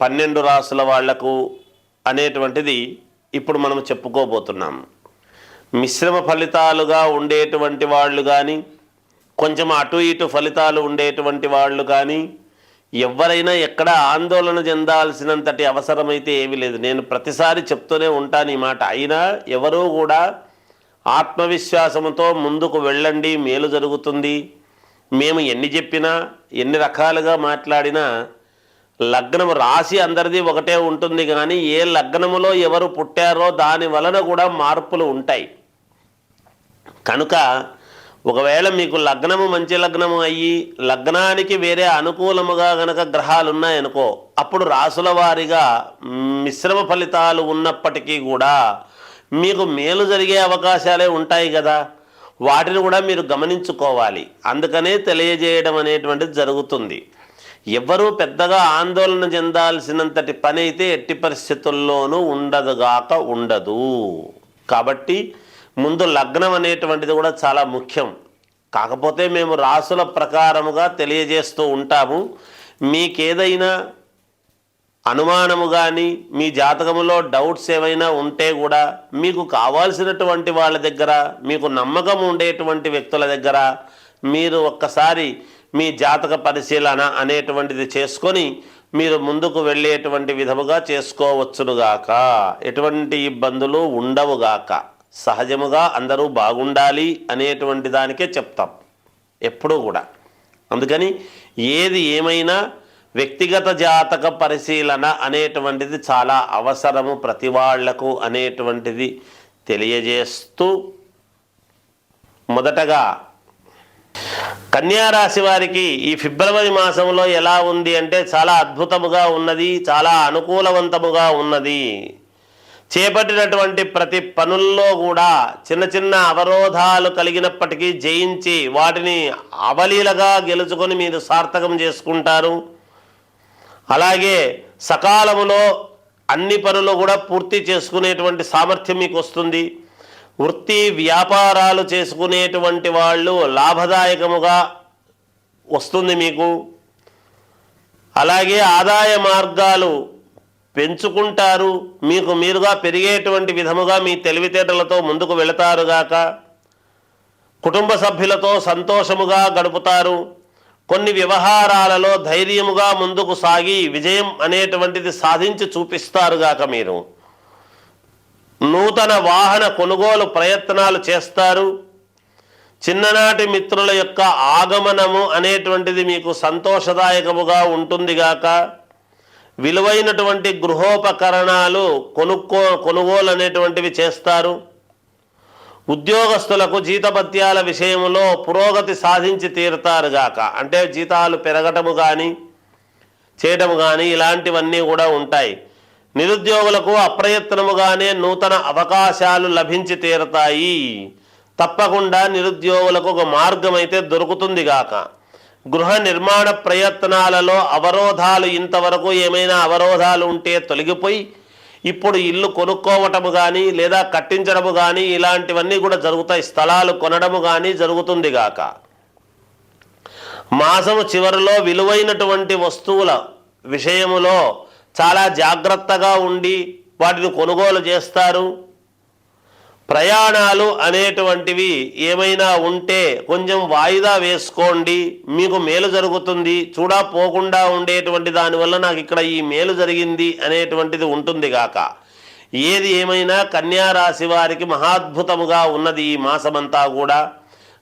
పన్నెండు రాసుల వాళ్ళకు అనేటువంటిది ఇప్పుడు మనం చెప్పుకోబోతున్నాం. మిశ్రమ ఫలితాలుగా ఉండేటువంటి వాళ్ళు కానీ కొంచెం అటు ఇటు ఫలితాలు ఉండేటువంటి వాళ్ళు కానీ ఎవరైనా ఎక్కడ ఆందోళన చెందాల్సినంతటి అవసరమైతే ఏమీ లేదు. నేను ప్రతిసారి చెప్తూనే ఉంటాను ఈ మాట. అయినా ఎవరూ కూడా ఆత్మవిశ్వాసంతో ముందుకు వెళ్ళండి మేలు జరుగుతుంది. మేము ఎన్ని చెప్పినా ఎన్ని రకాలుగా మాట్లాడినా లగ్నం రాశి అందరిది ఒకటే ఉంటుంది కానీ ఏ లగ్నములో ఎవరు పుట్టారో దాని వలన కూడా మార్పులు ఉంటాయి. కనుక ఒకవేళ మీకు లగ్నము మంచి లగ్నము అయ్యి లగ్నానికి వేరే అనుకూలముగా గనక గ్రహాలు ఉన్నాయనుకో అప్పుడు రాసుల వారిగా మిశ్రమ ఫలితాలు ఉన్నప్పటికీ కూడా మీకు మేలు జరిగే అవకాశాలే ఉంటాయి కదా. వాటిని కూడా మీరు గమనించుకోవాలి. అందుకనే తెలియజేయడం అనేటువంటిది జరుగుతుంది. ఎవరూ పెద్దగా ఆందోళన చెందాల్సినంతటి పని అయితే ఎట్టి పరిస్థితుల్లోనూ ఉండదుగాక ఉండదు. కాబట్టి ముందు లగ్నం అనేటువంటిది కూడా చాలా ముఖ్యం. కాకపోతే మేము రాసుల ప్రకారముగా తెలియజేస్తూ ఉంటాము. మీకేదైనా అనుమానము కానీ మీ జాతకములో డౌట్స్ ఏమైనా ఉంటే కూడా మీకు కావాల్సినటువంటి వాళ్ళ దగ్గర మీకు నమ్మకం ఉండేటువంటి వ్యక్తుల దగ్గర మీరు ఒక్కసారి మీ జాతక పరిశీలన అనేటువంటిది చేసుకొని మీరు ముందుకు వెళ్ళేటువంటి విధముగా చేసుకోవచ్చునుగాక. ఎటువంటి ఇబ్బందులు ఉండవుగాక. సహజముగా అందరూ బాగుండాలి అనేటువంటి దానికే చెప్తాం. ఎప్పుడూ కూడా. అందుకని ఏది ఏమైనా వ్యక్తిగత జాతక పరిశీలన అనేటువంటిది చాలా అవసరము ప్రతి వాళ్ళకు అనేటువంటిది తెలియజేస్తూ మొదటగా కన్యా రాశి వారికి ఈ ఫిబ్రవరి మాసంలో ఎలా ఉంది అంటే చాలా అద్భుతముగా ఉన్నది చాలా అనుకూలవంతముగా ఉన్నది. చేపట్టినటువంటి ప్రతి పనుల్లో కూడా చిన్న చిన్న అవరోధాలు కలిగినప్పటికీ జయించి వాటిని అవలీలగా గెలుచుకొని మీరు సార్థకం చేసుకుంటారు. అలాగే సకాలములో అన్ని పనులు కూడా పూర్తి చేసుకునేటువంటి సామర్థ్యం మీకు వస్తుంది. వృత్తి వ్యాపారాలు చేసుకునేటువంటి వాళ్ళు లాభదాయకముగా వస్తుంది మీకు. అలాగే ఆదాయ మార్గాలు పెంచుకుంటారు. మీకు మీరుగా పెరిగేటువంటి విధముగా మీ తెలివితేటలతో ముందుకు వెళతారుగాక కుటుంబ సభ్యులతో సంతోషముగా గడుపుతారు. కొన్ని వ్యవహారాలలో ధైర్యముగా ముందుకు సాగి విజయం అనేటువంటిది సాధించి చూపిస్తారుగాక మీరు. నూతన వాహన కొనుగోలు ప్రయత్నాలు చేస్తారు. చిన్ననాటి మిత్రుల యొక్క ఆగమనము అనేటువంటిది మీకు సంతోషదాయకముగా ఉంటుందిగాక విలువైనటువంటి గృహోపకరణాలు కొనుక్కో కొనుగోలు అనేటువంటివి చేస్తారు. ఉద్యోగస్తులకు జీతభత్యాల విషయంలో పురోగతి సాధించి తీరుతారుగాక అంటే జీతాలు పెరగటము కానీ చేయటము కానీ ఇలాంటివన్నీ కూడా ఉంటాయి. నిరుద్యోగులకు అప్రయత్నముగానే నూతన అవకాశాలు లభించి తీరతాయి. తప్పకుండా నిరుద్యోగులకు ఒక మార్గం అయితే దొరుకుతుంది గాక. గృహ నిర్మాణ ప్రయత్నాలలో అవరోధాలు ఇంతవరకు ఏమైనా అవరోధాలు ఉంటే తొలగిపోయి ఇప్పుడు ఇల్లు కొనుక్కోవటము కానీ లేదా కట్టించడము కానీ ఇలాంటివన్నీ కూడా జరుగుతాయి. స్థలాలు కొనడము కానీ జరుగుతుంది గాక. మాసము చివరిలో విలువైనటువంటి వస్తువుల విషయములో చాలా జాగ్రత్తగా ఉండి వాటిని కొనుగోలు చేస్తారు. ప్రయాణాలు అనేటువంటివి ఏమైనా ఉంటే కొంచెం వాయిదా వేసుకోండి. మీకు మేలు జరుగుతుంది. చూడా పోకుండా ఉండేటువంటి దానివల్ల నాకు ఇక్కడ ఈ మేలు జరిగింది అనేటువంటిది ఉంటుంది గాక. ఏది ఏమైనా కన్యా రాశి వారికి మహాద్భుతముగా ఉన్నది ఈ మాసమంతా కూడా.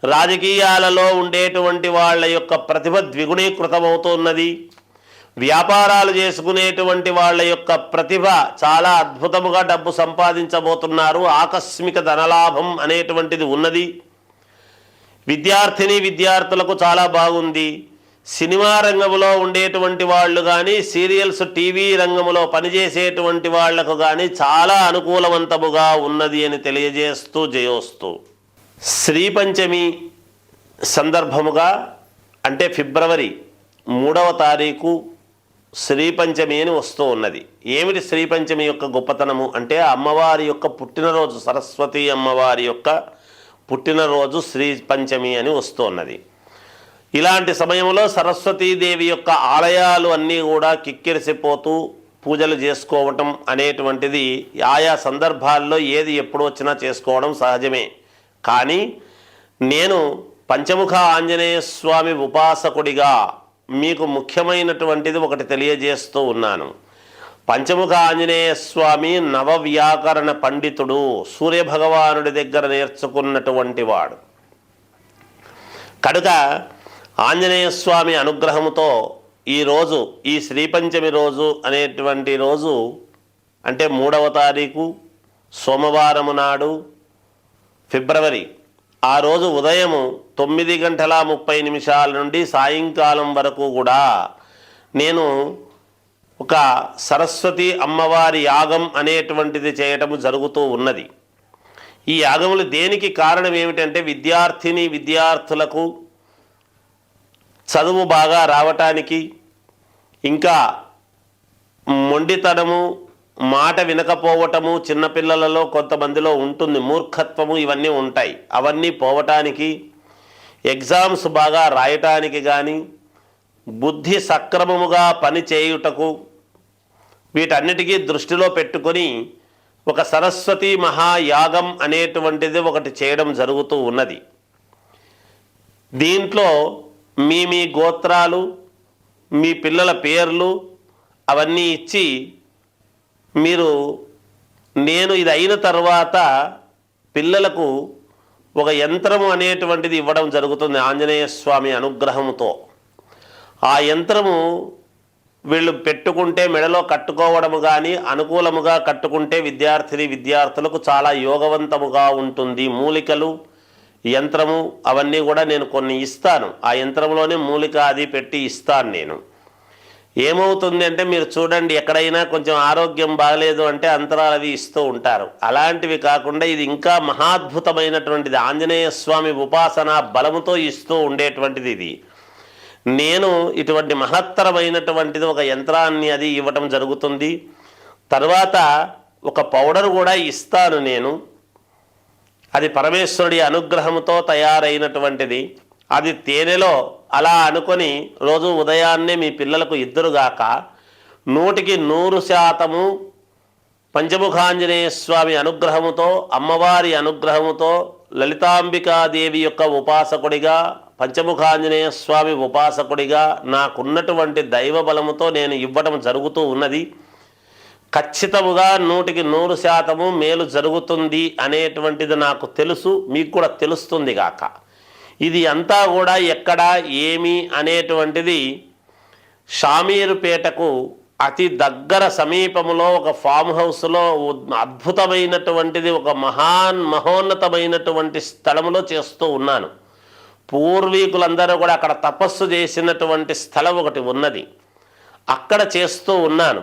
రాజకీయాలలో ఉండేటువంటి వాళ్ళ యొక్క ప్రతిభ ద్విగుణీకృతమవుతున్నది. వ్యాపారాలు చేసుకునేటువంటి వాళ్ళ యొక్క ప్రతిభ చాలా అద్భుతముగా డబ్బు సంపాదించబోతున్నారు. ఆకస్మిక ధనలాభం అనేటువంటిది ఉన్నది. విద్యార్థిని విద్యార్థులకు చాలా బాగుంది. సినిమా రంగంలో ఉండేటువంటి వాళ్ళు కానీ సీరియల్స్ టీవీ రంగంలో పనిచేసేటువంటి వాళ్ళకు కానీ చాలా అనుకూలవంతముగా ఉన్నది అని తెలియజేస్తూ జయోస్తూ. శ్రీపంచమి సందర్భముగా అంటే ఫిబ్రవరి మూడవ తారీఖు శ్రీపంచమి అని వస్తూ ఉన్నది. ఏమిటి శ్రీపంచమి యొక్క గొప్పతనము? అంటే అమ్మవారి యొక్క పుట్టినరోజు సరస్వతి అమ్మవారి యొక్క పుట్టినరోజు శ్రీ పంచమి అని వస్తూ ఉన్నది. ఇలాంటి సమయంలో సరస్వతీదేవి యొక్క ఆలయాలు అన్నీ కూడా కిక్కిరిసిపోతూ పూజలు చేసుకోవటం అనేటువంటిది ఆయా సందర్భాల్లో ఏది ఎప్పుడు వచ్చినా చేసుకోవడం సహజమే. కానీ నేను పంచముఖ ఆంజనేయ స్వామి ఉపాసకుడిగా మీకు ముఖ్యమైనటువంటిది ఒకటి తెలియజేస్తూ ఉన్నాను. పంచముఖ ఆంజనేయ స్వామి నవవ్యాకరణ పండితుడు సూర్యభగవానుడి దగ్గర నేర్చుకున్నటువంటి వాడు. కనుక ఆంజనేయ స్వామి అనుగ్రహముతో ఈరోజు ఈ శ్రీపంచమి రోజు అనేటువంటి రోజు అంటే మూడవ తారీఖు సోమవారము నాడు ఫిబ్రవరి ఆ రోజు ఉదయము తొమ్మిది గంటల ముప్పై నిమిషాల నుండి సాయంకాలం వరకు కూడా నేను ఒక సరస్వతి అమ్మవారి యాగం అనేటువంటిది చేయటము జరుగుతూ ఉన్నది. ఈ యాగములు దేనికి కారణం ఏమిటంటే విద్యార్థిని విద్యార్థులకు చదువు బాగా రావటానికి ఇంకా మొండితనము మాట వినకపోవటము చిన్నపిల్లలలో కొంతమందిలో ఉంటుంది. మూర్ఖత్వము ఇవన్నీ ఉంటాయి. అవన్నీ పోవటానికి ఎగ్జామ్స్ బాగా రాయటానికి కానీ బుద్ధి సక్రమముగా పని చేయుటకు వీటన్నిటికీ దృష్టిలో పెట్టుకొని ఒక సరస్వతి మహాయాగం అనేటువంటిది ఒకటి చేయడం జరుగుతూ ఉన్నది. దీంట్లో మీ మీ గోత్రాలు మీ పిల్లల పేర్లు అవన్నీ ఇచ్చి మీరు నేను ఇది అయిన తర్వాత పిల్లలకు ఒక యంత్రము అనేటువంటిది ఇవ్వడం జరుగుతుంది ఆంజనేయ స్వామి అనుగ్రహంతో ఆ యంత్రము వీళ్ళు పెట్టుకుంటే మెడలో కట్టుకోవడము కానీ అనుకూలముగా కట్టుకుంటే విద్యార్థిని విద్యార్థులకు చాలా యోగవంతముగా ఉంటుంది. మూలికలు యంత్రము అవన్నీ కూడా నేను కొన్ని ఇస్తాను. ఆ యంత్రంలోనే మూలిక అది పెట్టి ఇస్తాను నేను. ఏమవుతుంది అంటే మీరు చూడండి ఎక్కడైనా కొంచెం ఆరోగ్యం బాగలేదు అంటే అంతరాలు అవి ఇస్తూ ఉంటారు. అలాంటివి కాకుండా ఇది ఇంకా మహాద్భుతమైనటువంటిది. ఆంజనేయ స్వామి ఉపాసన బలముతో ఇస్తూ ఉండేటువంటిది ఇది. నేను ఇటువంటి మహత్తరమైనటువంటిది ఒక యంత్రాన్ని అది ఇవ్వటం జరుగుతుంది. తర్వాత ఒక పౌడర్ కూడా ఇస్తాను నేను. అది పరమేశ్వరుడి అనుగ్రహంతో తయారైనటువంటిది. అది తేనెలో అలా అనుకొని రోజు ఉదయాన్నే మీ పిల్లలకు ఇద్దరుగాక నూటికి నూరు శాతము పంచముఖాంజనేయ స్వామి అనుగ్రహముతో అమ్మవారి అనుగ్రహముతో లలితాంబికాదేవి యొక్క ఉపాసకుడిగా పంచముఖాంజనేయ స్వామి ఉపాసకుడిగా నాకున్నటువంటి దైవ బలముతో నేను ఇవ్వటం జరుగుతూ ఉన్నది. ఖచ్చితముగా నూటికి నూరు శాతము మేలు జరుగుతుంది అనేటువంటిది నాకు తెలుసు మీకు కూడా తెలుస్తుంది గాక. ఇది అంతా కూడా ఎక్కడ ఏమి అనేటువంటిది షామీరుపేటకు అతి దగ్గర సమీపములో ఒక ఫామ్ హౌస్లో అద్భుతమైనటువంటిది ఒక మహాన్ మహోన్నతమైనటువంటి స్థలములో చేస్తూ ఉన్నాను. పూర్వీకులందరూ కూడా అక్కడ తపస్సు చేసినటువంటి స్థలం ఒకటి ఉన్నది. అక్కడ చేస్తూ ఉన్నాను.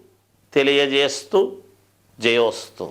తెలియజేస్తూ జయోస్తు.